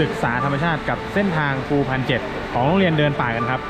ศึกษาธรรมชาติกับเส้นทางภูพันเจ็ดของโรงเรียนเดินป่ากันครับ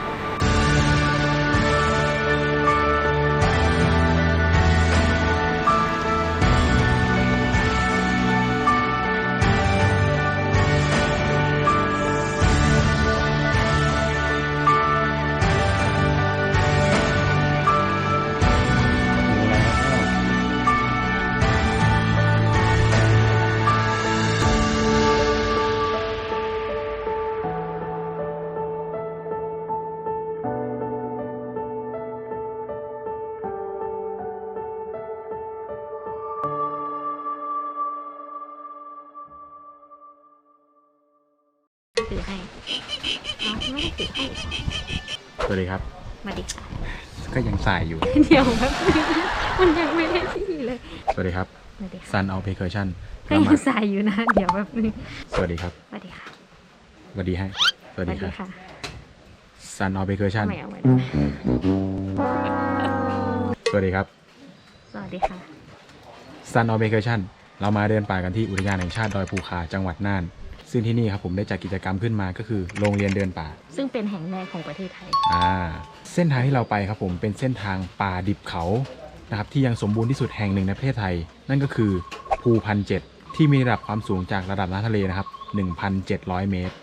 ถือให้น้องไม่ได้ถือให้สวัสดีครับ มาดิค่ะ ก็ยังสายอยู่ เดี๋ยวแป๊บนึงมันยังไม่ได้ที่เลยสวัสดีครับ มาดิค่ะ Sun o p e r c u s s i o n ก็ยังใส่อยู่นะ เดี๋ยวแป๊บนึงสวัสดีครับ มาดิค่ะสวัสดีให้ สวัสดีครับ ค่ะ Sun o p e r c u s s i o n ทำไมเอาไว้สวัสดีครับ สวัสดีค่ะ Sun o p e r c u s s i o n เรามาเดินป่ากันที่อุทยานแห่งชาติดอยภูคาจังหวัดน่าน ซึ่งที่นี่ครับผมได้จัดกิจกรรมขึ้นมาก็คือโรงเรียนเดินป่า ซึ่งเป็นแห่งแรกของประเทศไทย อ่า เส้นทางที่เราไปครับผมเป็นเส้นทางป่าดิบเขานะครับที่ยังสมบูรณ์ที่สุดแห่งหนึ่งในประเทศไทย นั่นก็คือภูพันเจ็ดที่มีระดับความสูงจากระดับน้ำทะเลนะครับ 1,700 เมตร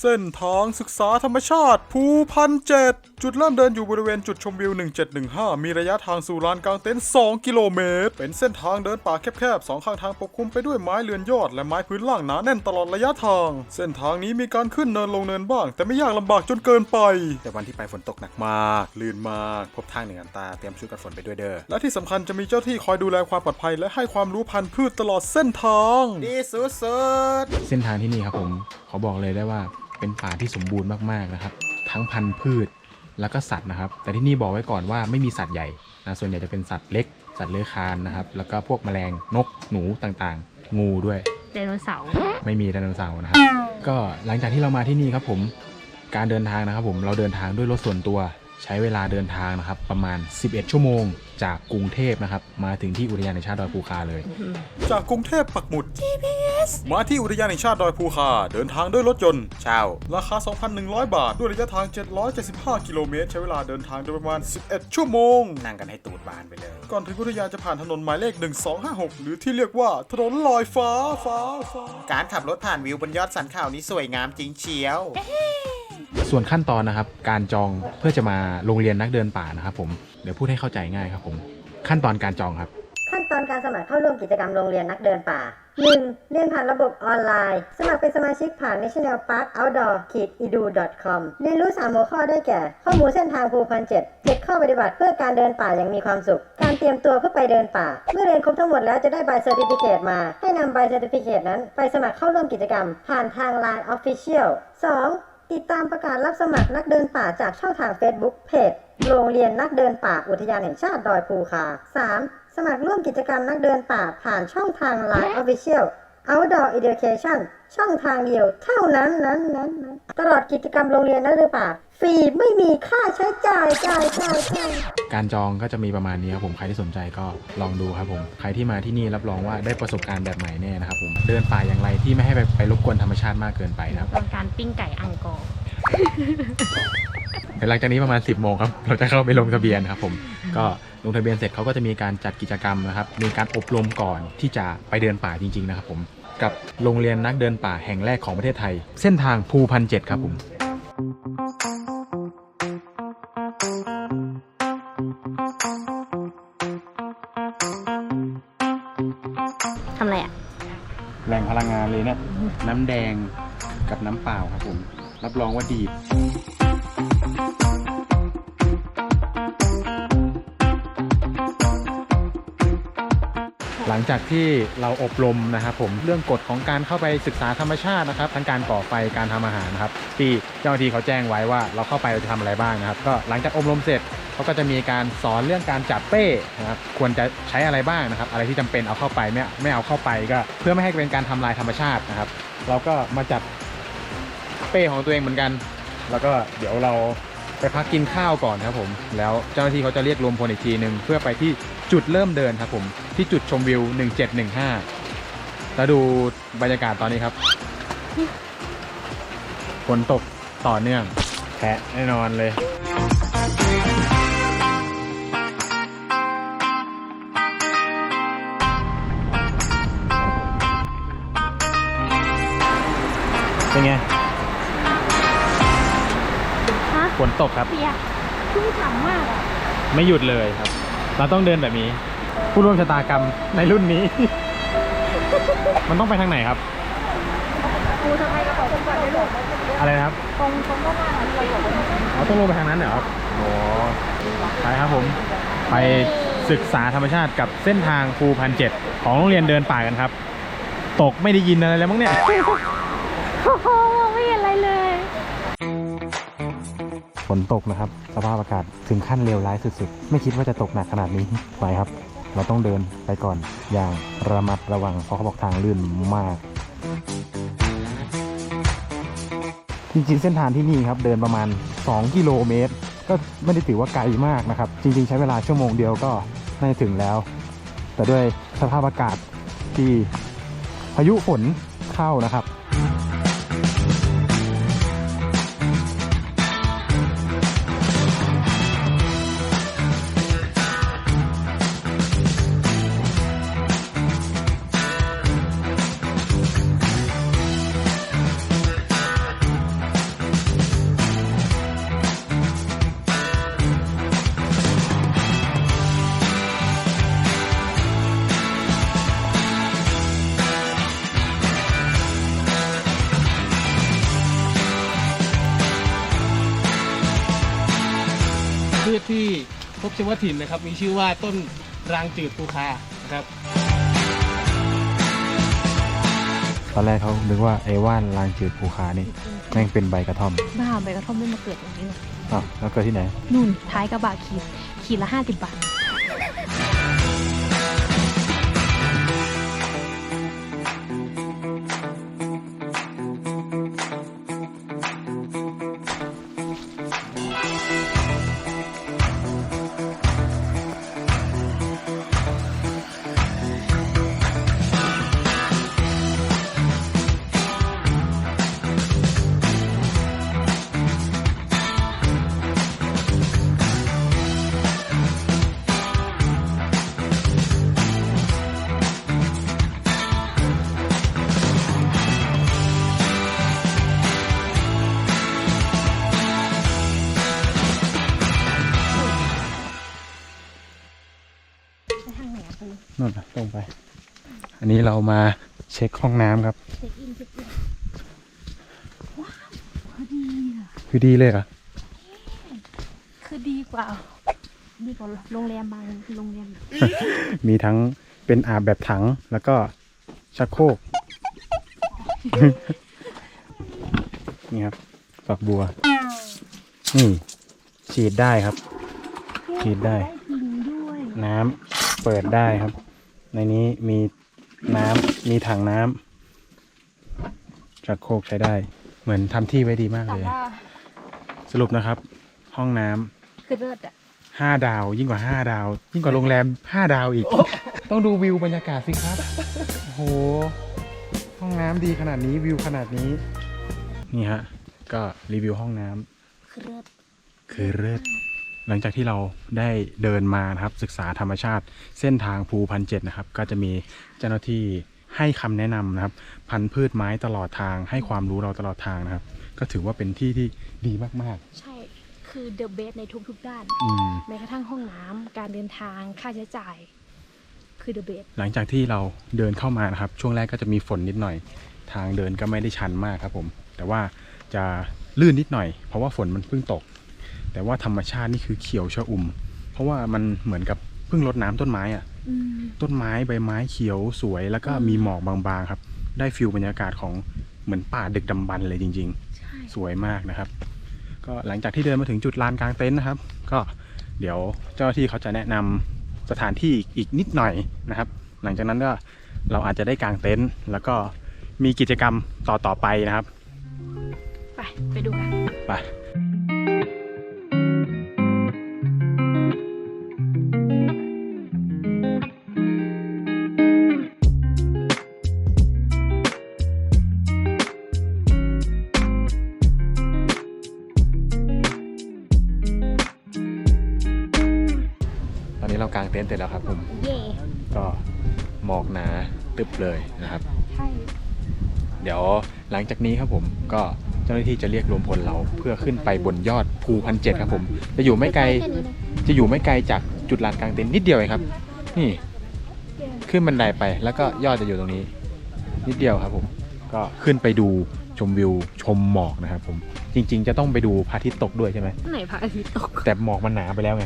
เส้นทางศึกษาธรรมชาติ ภูพันเจ็ดจุดเริ่มเดินอยู่บริเวณจุดชมวิว 1715 มีระยะทางสู่ลานกลางเต็นท์2กิโลเมตร เป็นเส้นทางเดินป่าแคบๆสองข้างทางปกคลุมไปด้วยไม้เลือนยอดและไม้พื้นล่างหนาแน่นตลอดระยะทาง เส้นทางนี้มีการขึ้นเนินลงเนินบ้าง แต่ไม่ยากลำบากจนเกินไป แต่วันที่ไปฝนตกหนักมาก ลื่นมาก พบทางหนึ่งอันตาเตรียมชุดกันฝนไปด้วยเด้อและที่สำคัญจะมีเจ้าที่คอยดูแลความปลอดภัย และให้ความรู้พันธุ์พืชตลอดเส้นทางดีสุดเส้นทางที่นี่ครับผมขอบอกเลยได้ว่า เป็นป่าที่สมบูรณ์มากๆนะครับ ทั้งพันธุ์พืชแล้วก็สัตว์นะครับ แต่ที่นี่บอกไว้ก่อนว่าไม่มีสัตว์ใหญ่นะส่วนใหญ่จะเป็นสัตว์เล็ก สัตว์เลื้อยคลานนะครับ แล้วก็พวกแมลงนกหนูต่างๆ งูด้วยไดโนเสาร์ไม่มีไดโนเสาร์นะครับ ก็หลังจากที่เรามาที่นี่ครับผมการเดินทางนะครับผมเราเดินทางด้วยรถส่วนตัว ใช้เวลาเดินทางนะครับ ประมาณ 11 ชั่วโมง จากกรุงเทพนะครับ มาถึงที่อุทยานแห่งชาติดอยภูคาเลย จากกรุงเทพปักหมุด GPS มาที่อุทยานแห่งชาติดอยภูคา เดินทางด้วยรถยนต์เช่าราคา 2,100 บาท ด้วยระยะทาง 775 กิโลเมตร ใช้เวลาเดินทางโดยประมาณ 11 ชั่วโมง นั่งกันให้ตูดบานไปเลย ก่อนถึงอุทยานจะผ่านถนนหมายเลข 1256 หรือที่เรียกว่าถนนลอยฟ้าฟ้าฟ้าการขับรถผ่านวิวบนยอดสันเขานี้สวยงามจริงเชียว ส่วนขั้นตอนนะครับ การจองเพื่อจะมาโรงเรียนนักเดินป่านะครับผมเดี๋ยวพูดให้เข้าใจง่ายครับผมขั้นตอนการจองครับ ขั้นตอนการสมัครเข้าร่วมกิจกรรมโรงเรียนนักเดินป่า 1. เรียนผ่านระบบออนไลน์ สมัครเป็นสมาชิกผ่าน national park outdoor edu com เรียนรู้ 3 หัวข้อได้แก่ ข้อมูลเส้นทางภูพันเจ็ดเจ็ดข้อปฏิบัติเพื่อการเดินป่าอย่างมีความสุข การเตรียมตัวเพื่อไปเดินป่า เมื่อเรียนครบทั้งหมดแล้วจะได้ใบเซอร์ติฟิเคตมา ให้นำใบเซอร์ติฟิเคตนั้น ไปสมัครเข้าร่วมกิจกรรม ผ่านทาง Line Official 2. ติดตามประกาศรับสมัครนักเดินป่าจากช่องทาง Facebook เพจโรงเรียนนักเดินป่าอุทยานแห่งชาติดอยภูคา 3. สมัครร่วมกิจกรรมนักเดินป่าผ่านช่องทาง Line Official Outdoor Education ช่องทางเดียว เท่านั้นนั้นนั้นนั้นตลอดกิจกรรมโรงเรียนนักเดินป่าฟรีไม่มีค่าใช้จ่ายจ่ายจ่ายจ่ายการจองก็จะมีประมาณนี้ครับผมใครที่สนใจก็ลองดูครับผม ใครที่มาที่นี่รับรองว่าได้ประสบการณ์แบบใหม่แน่นะครับผมเดินป่าอย่างไรที่ไม่ให้ไปไปรบกวนธรรมชาติมากเกินไปนะครับเป็นการปิ้งไก่อังกอร์เดี๋ยวหลังจากนี้ประมาณ 10โมงครับเราจะเข้าไปลงทะเบียนครับผมก็ลงทะเบียนเสร็จเขาก็จะมีการจัดกิจกรรมนะครับมีการอบรมก่อนที่จะไปเดินป่าจริงๆนะครับผม กับโรงเรียนนักเดินป่าแห่งแรกของประเทศไทย เส้นทางภูพันเจ็ดครับผมทำอะไรอะ แหล่งพลังงานเลยเนี่ยน้ำแดงกับน้ำเปล่าครับผม รับรองว่าดีด หลังจากที่เราอบรมนะครับผมเรื่องกฎของการเข้าไปศึกษาธรรมชาตินะครับทั้งการก่อไฟการทำอาหารนะครับที่เจ้าหน้าที่เขาแจ้งไว้ว่าเราเข้าไปเราจะทำอะไรบ้างนะครับ ก็หลังจากอบรมเสร็จเขาก็จะมีการสอนเรื่องการจับเป้นะครับควรจะใช้อะไรบ้างนะครับ อะไรที่จำเป็นเอาเข้าไปไม่ไม่เอาเข้าไปก็เพื่อไม่ให้เป็นการทำลายธรรมชาตินะครับ เราก็มาจัดเป้ของตัวเองเหมือนกัน แล้วก็เดี๋ยวเรา ไปพักกินข้าวก่อนครับผม แล้วเจ้าหน้าที่เขาจะเรียกรวมพลอีกทีหนึ่งเพื่อไปที่จุดเริ่มเดินครับผม ที่จุดชมวิว 1715 แล้วดูบรรยากาศตอนนี้ครับฝนตกต่อเนื่องแพะแน่นอนเลยเป็นไง ฝนตกครับ เปียกชุ่มฉ่ำมากอะไม่หยุดเลยครับ เราต้องเดินแบบนี้ ผู้ร่วมชะตากรรมในรุ่นนี้ มันต้องไปทางไหนครับครูทำไมกระเป๋าคนก่อนไม่ลงอะไรนะครับตรงตรงก็มาเลยเราต้องลงไปทางนั้นเหรอครับโอ้ไปครับผม ไปศึกษาธรรมชาติกับเส้นทางภูพันเจ็ดของโรงเรียนเดินป่ากันครับ ตกไม่ได้ยินอะไรแล้วมั้งเนี่ย โอ้โหไม่เห็นอะไรเลย ฝนตกนะครับ สภาพอากาศถึงขั้นเลวร้ายสุดๆ ไม่คิดว่าจะตกหนักขนาดนี้ไปครับ เราต้องเดินไปก่อนอย่างระมัดระวังเพราะเขาบอกทางลื่นมาก จริงๆ เส้นทางที่นี่ครับเดินประมาณ 2 กิโลเมตร ก็ไม่ได้ถือว่าไกลมากนะครับ จริง ๆ ใช้เวลาชั่วโมงเดียวก็น่าจะถึงแล้ว แต่ด้วยสภาพอากาศที่พายุฝนเข้านะครับ ที่พบเฉพาะถิ่นนะครับ มีชื่อว่าต้นรางจืดปูคานะครับ ตอนแรกเขานึกว่าไอ้ว่านลางจืดภูคานี่แม่งเป็นใบกระท่อมบ้าใบกระท่อมไม่มาเกิดตรงนี้หรอกอ้าวแล้วเกิดที่ไหน นู่นท้ายกระบะขีดขีดละห้าสิบบาท นู่นน่ะตรงไป อันนี้เรามาเช็คห้องน้ำครับ เช็คอินเช็คอินคือดีเลยเหรอคือดีกว่า ดีกว่าโรงแรมบางโรงแรมมีทั้งเป็นอาบแบบถังแล้วก็ชักโครก นี่ครับฝักบัวนี่ฉีดได้ครับ ฉีดได้ จริงด้วยน้ำ เปิดได้ครับ ในนี้มีน้ำมีถังน้ำชักโครกใช้ได้ เหมือนทำที่ไว้ดีมากแต่เลย ว่าสรุปนะครับ ห้องน้ำคือเลิศอะห้าดาว ยิ่งกว่าห้าดาว ยิ่งกว่าโรงแรมห้าดาวอีก ต้องดูวิวบรรยากาศสิครับ โอ้โห ห้องน้ำดีขนาดนี้วิวขนาดนี้ นี่ฮะ ก็รีวิวห้องน้ำ คือเลิศคือเลิศ หลังจากที่เราได้เดินมานะครับศึกษาธรรมชาติเส้นทางภูพันเจ็ดนะครับ ก็จะมีเจ้าหน้าที่ให้คำแนะนำนะครับ พันธุ์พืชไม้ตลอดทาง ให้ความรู้เราตลอดทางนะครับ ก็ถือว่าเป็นที่ที่ดีมากใช่คือเดอะเบสในทุก ๆ ด้านๆอืม แม้กระทั่งห้องน้ำการเดินทางค่าใช้จ่าย คือเดอะเบสหลังจากที่เราเดินเข้ามานะครับ ช่วงแรกก็จะมีฝนนิดหน่อย ทางเดินก็ไม่ได้ชันมากครับผม แต่ว่าจะลื่นนิดหน่อย เพราะว่าฝนมันเพิ่งตก แต่ว่าธรรมชาตินี่คือเขียวชอุ่ม เพราะว่ามันเหมือนกับเพิ่งรดน้ำต้นไม้อะอืมต้นไม้ใบไม้เขียวสวยแล้วก็มีหมอกบางๆครับ ได้ฟิลบรรยากาศของเหมือนป่าดึกดำบรรพ์เลยจริงใช่ๆสวยมากนะครับ ก็หลังจากที่เดินมาถึงจุดลานกลางเต็นท์นะครับ ก็เดี๋ยวเจ้าหน้าที่เขาจะแนะนำสถานที่อีกนิดหน่อยนะครับ หลังจากนั้นก็เราอาจจะได้กางเต็นท์แล้วก็มีกิจกรรมต่อๆไปนะครับ ไป ไปดูกันไป จแล้วครับผม เย่ก็หมอกหนาตึบเลยนะครับ ใช่ เดี๋ยวหลังจากนี้ครับผมก็เจ้าหน้าที่จะเรียกรวมพลเราเพื่อขึ้นไปบนยอดภูพันเจ็ดครับผม จะอยู่ไม่ไกลแค่นี้เลยจะอยู่ไม่ไกลจากจุดลานกลางเต็นท์นิดเดียวเองครับ นี่ขึ้นบันไดไปแล้วก็ยอดจะอยู่ตรงนี้ นิดเดียวครับผม ก็ขึ้นไปดูชมวิวชมหมอกนะครับผมจริง ๆ จะต้องไปดูพระอาทิตย์ตกด้วยใช่ไหมไหนพระอาทิตย์ตก แต่หมอกมันหนาไปแล้วไง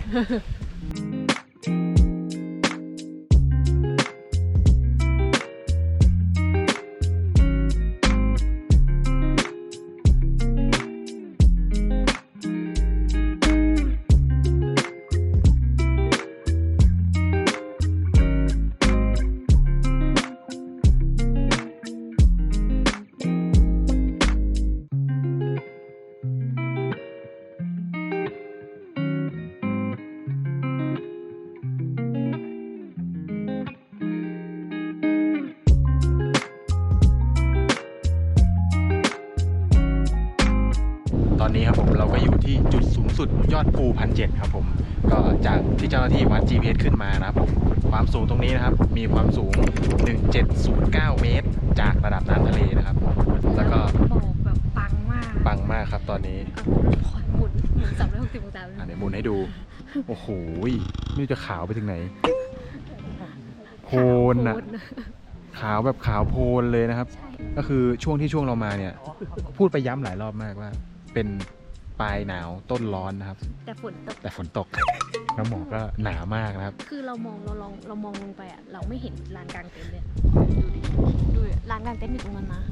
1,700ครับผมก็จากที่เจ้าหน้าที่วัด GPS ขึ้นมานะครับความสูงตรงนี้นะครับ มีความสูง 1709 เมตร จากระดับน้ำทะเลนะครับ แล้วก็บอกแบบปังมากปังมากครับตอนนี้อดหมุนหมุนสามร้อยหกสิบองศาอันนี้หมุนให้ดู โอ้โหไม่รู้จะขาวไปถึงไหนโพนอะขาวแบบขาวโพนเลยนะครับ ก็คือช่วงที่ช่วงเรามาเนี่ย พูดไปย้ำหลายรอบมากว่า เป็น ปลายหนาวต้นร้อนนะครับ แต่ฝนตกแต่ฝนตกแล้วหมอกก็หนามากนะครับ คือเรามองเราลองเรามองลงไปอะเราไม่เห็นลานกลางเต็นท์เลยดูดิดูดิลานกลางเต็นท์อยู่ตรงนั้นนะ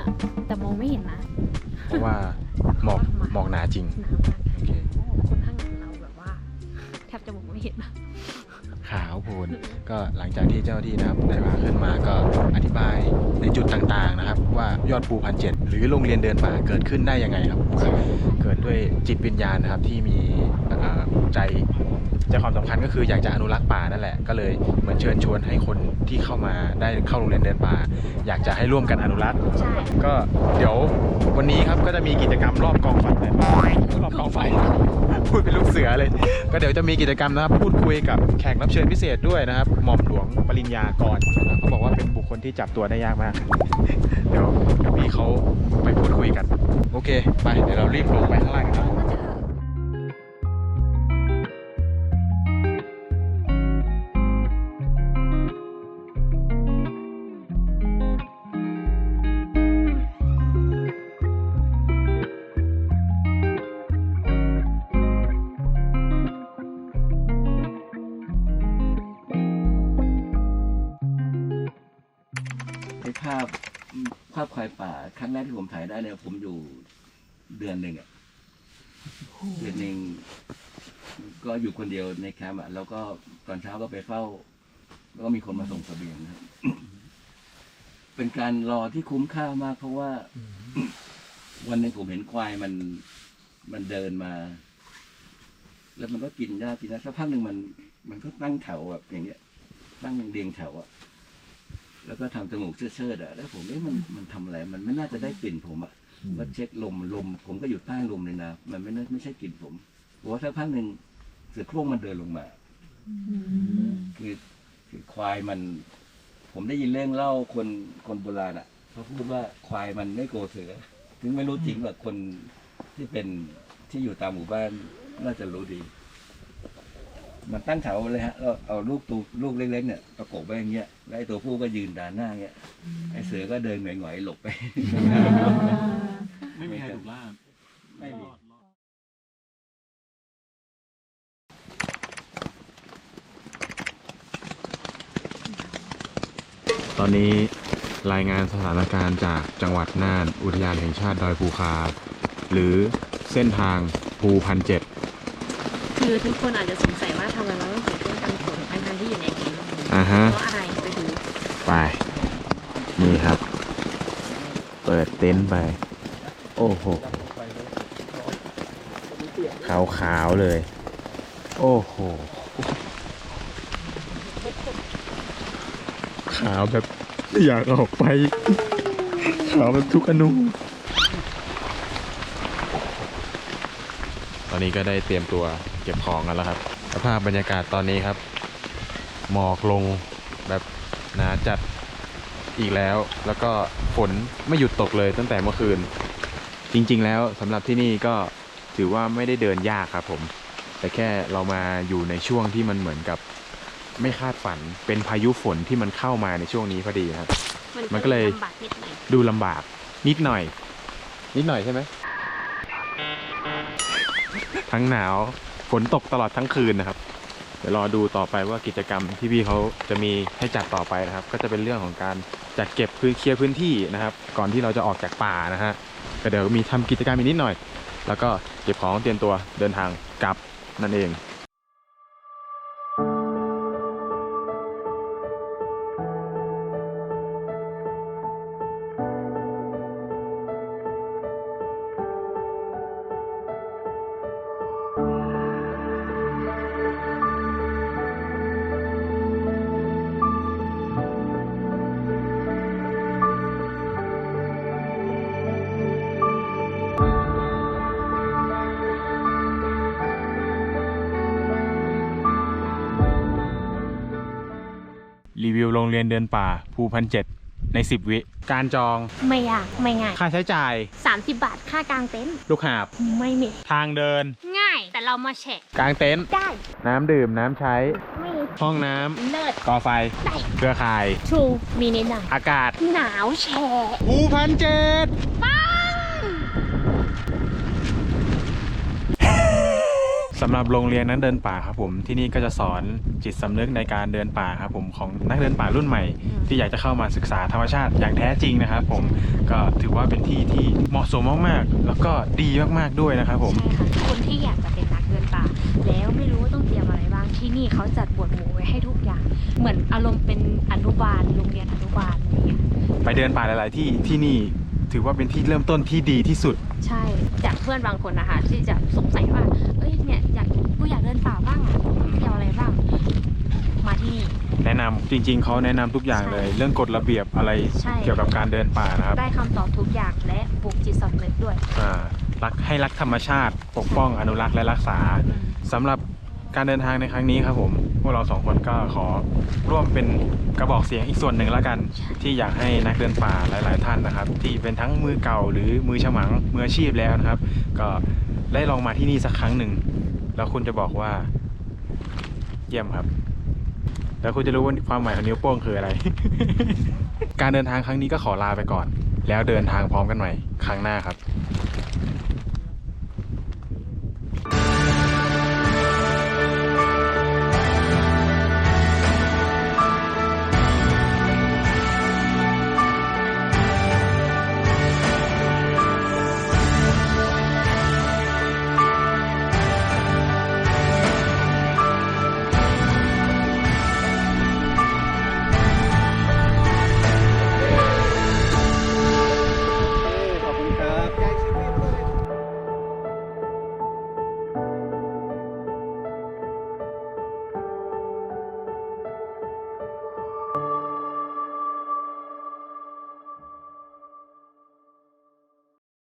น่ะแต่มองไม่เห็นนะเพราะว่าหมอกหมอกหนาจริงหนามากโอเคคนข้างหลังเราแบบว่า แทบจะมองไม่เห็นนะ ขาวโพลนก็หลังจากที่เจ้าหน้าที่นะครับได้พาขึ้นมาก็อธิบายในจุดต่างๆนะครับ ว่ายอดภูพันเจ็ดหรือโรงเรียนเดินป่าเกิดขึ้นได้ยังไงครับ เกิดด้วยจิตวิญญาณนะครับที่มีอ่อใจ ใจความสำคัญก็คืออยากจะอนุรักษ์ป่านั่นแหละก็เลยเหมือนเชิญชวนให้คนที่เข้ามาได้เข้าโรงเรียนเดินป่า อยากจะให้ร่วมกันอนุรักษ์ใช่ก็เดี๋ยววันนี้ครับก็จะมีกิจกรรมรอบกองไฟรอบกองไฟพูดเป็นลูกเสือเลย ก็เดี๋ยวจะมีกิจกรรมนะครับ พูดคุยกับแขกรับเชิญพิเศษด้วยนะครับ หม่อมหลวงปริญญากรนะครับเขาบอกว่าเป็นบุคคลที่จับตัวได้ยากมากเดี๋ยวเดี๋ยวพี่เขาไปพูดคุยกัน โอเค ไปเดี๋ยวเรารีบลงไปข้างล่างกันครั เนี่ย ผมอยู่เดือนหนึ่งอะเดือนหนึ่งก็อยู่คนเดียวในแคมป์อะแล้วก็ตอนเช้าก็ไปเฝ้า แล้วก็มีคนมาส่งเสบียงนะครับ เป็นการรอที่คุ้มค่ามาก เพราะว่า วันหนึ่งผมเห็นควายมัน มันเดินมา แล้วมันก็กินหญ้ากินหญ้าสักพักหนึ่งมัน มันก็ตั้งแถวแบบอย่างเงี้ย ตั้งเรียงแถวอะแล้วก็ทำจมูกเชิดๆอะ แล้วผมเอ๊ะมันมันทำอะไร มันไม่น่าจะได้กลิ่นผมอะ ก็เช็คลมลม ผมก็อยู่ใต้ลมเลยนะ มันไม่น่าไม่ใช่กลิ่นผมผมว่าสักพักหนึ่งเสือโคร่งมันเดินลงมา คือคือควายมัน ผมได้ยินเรื่องเล่าคนคนโบราณอะเขาพูดว่าควายมันไม่โกลัวเสือ ถึงไม่รู้จริงว่าคนที่เป็นที่อยู่ตามหมู่บ้านน่าจะรู้ดี มันตั้งแถวเลยฮะเราเอาลูกตูลูกเล็กๆเนี่ยประกบไว้อย่างเงี้ยแล้วไอ้ตัวผู้ก็ยืนด่านหน้าเงี้ยไอ้เสือก็เดินหงอยๆหลบไป ไม่มีใครถูกล่าไม่มีตอนนี้รายงานสถานการณ์จากจังหวัดน่าน อุทยานแห่งชาติดอยภูคา หรือเส้นทางภูพันเจ็ด คือทุกคนอาจจะสงสัยว่าทำไมเราต้องใส่เครื่องกันฝนทั้งๆที่อยู่ในเต็นท์อ่าฮะ เพราะอะไรไปดูไป นี่ครับ เปิดเต็นท์ไป โอ้โห ขาวขาวๆเลย โอ้โห ขาวแบบอยากออกไป ขาวแบบทุกอนุ ตอนนี้ก็ได้เตรียมตัวเก็บของกันแล้วครับสภาพบรรยากาศตอนนี้ครับ หมอกลงแบบหนาจัดอีกแล้ว แล้วก็ฝนไม่หยุดตกเลยตั้งแต่เมื่อคืน จริง ๆ แล้วสำหรับที่นี่ก็ถือว่าไม่ได้เดินยากครับผม แต่แค่เรามาอยู่ในช่วงที่มันเหมือนกับไม่คาดฝันเป็นพายุฝนที่มันเข้ามาในช่วงนี้พอดีครับ มันก็เลยลำบากนิดหน่อยดูลำบากนิดหน่อย นิดหน่อยใช่ไหมทั้งหนาว ฝนตกตลอดทั้งคืนนะครับ เดี๋ยวรอดูต่อไปว่ากิจกรรมที่พี่เขาจะมีให้จัดต่อไปนะครับ ก็จะเป็นเรื่องของการจัดเก็บพื้นเคลียร์พื้นที่นะครับ ก่อนที่เราจะออกจากป่านะฮะก็เดี๋ยวมีทำกิจกรรมอีกนิดหน่อย แล้วก็เก็บของเตรียมตัวเดินทางกลับนั่นเอง รีวิวโรงเรียนเดินป่าภูพันเจ็ดใน 10 วิ การจอง ไม่ยากไม่ง่าย ค่าใช้จ่าย 30 บาทค่ากางเต็นท์ลูกหาบ ไม่มี ทางเดิน ง่าย แต่เรามาแฉะกางเต็นท์ได้ น้ำดื่มน้ำใช้ ไม่ห้องน้ำเลิศก่อไฟ ได้เครือข่าย ทรูมีนิดหน่อยอากาศ หนาวแฉะภูพันเจ็ดปัง สำหรับโรงเรียนนั้นเดินป่าครับผมที่นี่ก็จะสอนจิตสำนึกในการเดินป่าครับผมของนักเดินป่ารุ่นใหม่ ที่อยากจะเข้ามาศึกษาธรรมชาติอย่างแท้จริงนะครับ ผมก็ถือว่าเป็นที่ที่เหมาะสมมากๆ แล้วก็ดีมากๆด้วยนะครับ ผมใช่ค่ะคนที่อยากจะเป็นนักเดินป่า แล้วไม่รู้ว่าต้องเตรียมอะไรบ้างที่นี่เขาจัดบวดหมู่ไว้ให้ทุกอย่าง เหมือนอารมณ์เป็นอนุบาลโรงเรียนอนุบาลอย่างเงี้ยไปเดินป่าหลาย ๆ ที่ที่นี่ถือว่าเป็นที่เริ่มต้นที่ดีที่สุด ใช่จากเพื่อนบางคนนะคะที่จะสงสัยว่าเอ้ยเนี่ย อยากกูอยากเดินป่าบ้างอะเที่ยวอะไรบ้าง มาที่นี่ แนะนำจริง ๆเขาแนะนำทุกอย่างเลย เรื่องกฎระเบียบอะไรใช่ เกี่ยวกับการเดินป่านะครับได้คำตอบทุกอย่างและปลูกจิตสำนึกด้วย อ่ารักให้รักธรรมชาติ ปกป้องอนุรักษ์และรักษาสำหรับการเดินทางในครั้งนี้ครับผมพวกเราสองคนก็ขอร่วมเป็นกระบอกเสียงอีกส่วนหนึ่งแล้วกัน ที่อยากให้นักเดินป่าหลาย ๆ ท่านนะครับ ที่เป็นทั้งมือเก่าหรือมือฉมังมืออาชีพแล้วนะครับ ก็ได้ลองมาที่นี่สักครั้งหนึ่ง แล้วคุณจะบอกว่า เยี่ยมครับ แล้วคุณจะรู้ว่าความหมายของนิ้วโป้งคืออะไร การเดินทางครั้งนี้ก็ขอลาไปก่อน แล้วเดินทางพร้อมกันใหม่ ครั้งหน้าครับ